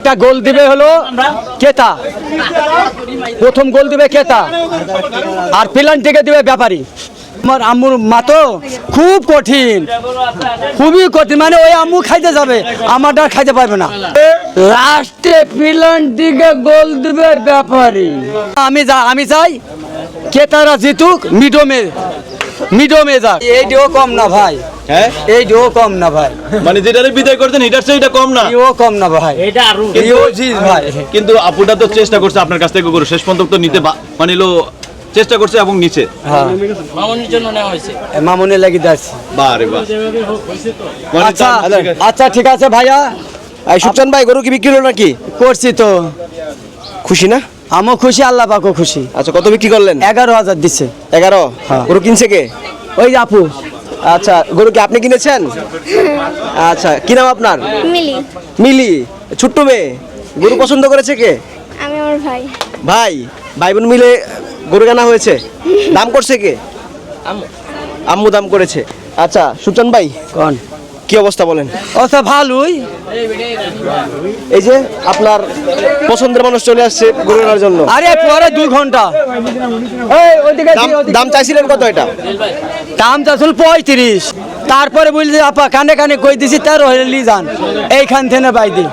একটা গোল দিবে হলো কেতা। প্রথম গোল দিবে কেতা। আর পিলান থেকে দিবে ব্যাপারী। আমার আম্মুর মা তো খুব কঠিন। খুবই কঠিন। মানে ওই আম্মু খাইতে যাবে আমারটা খাইতে পারবে না। লাস্টে পিলান দিকে গোল দিবে ব্যাপারী। আমি যা আমি চাই কেতারা জিতুক মিডমে মিডমে যাক। এইটিও কম না ভাই। হ্যাঁ? এইটিও কম না ভাই। মানে যেটা বিদায় করতেন এটার চেয়ে এটা কম না? এও কম না ভাই। এটা আরও এও জিত ভাই। কিন্তু আপুটা তো চেষ্টা করছে আপনার কাছ থেকে গরু। শেষ পর্যন্ত নিতে মানে লো চেষ্টা করছে এবং নিচে হ্যাঁ। জন্য নেওয়া হয়েছে। মামুনি লাগি যাচ্ছি। বারে বাহ। মানে আচ্ছা আচ্ছা ঠিক আছে। ভাইয়া। এই ভাই গরু কি বিক্রি হলো নাকি? করছি তো। খুশি না? আমিও খুশি আল্লাহ পাকও খুশি। আচ্ছা কত বিক্রি করলেন? এগারো হাজার দিচ্ছে এগারো? হ্যাঁ। গরু কিনছে কে? ওই আপু। আচ্ছা গরু কি আপনি কিনেছেন? আচ্ছা কি নাম আপনার? মিলি। মিলি ছোট্ট মেয়ে। গরু পছন্দ করেছে কে? আমি আমার ভাই। ভাই ভাই বোন মিলে গরু কেনা হয়েছে? দাম করছে কে? আম্মু। দাম করেছে। আচ্ছা সুচন ভাই। কোন? কি অবস্থা বলেন? অবস্থা ভালোই। এই যে আপনার পছন্দের মানুষ চলে আসছে গরু কেনার জন্য। আরে পরে দুই ঘণ্টা। দাম চাইছিলেন কত এটা? দাম চাইছিল পঁয়ত্রিশ। তারপরে বলছি আপা কানে কানে কই দিছি তেরো হলে যান। এইখান থেকে বাই দি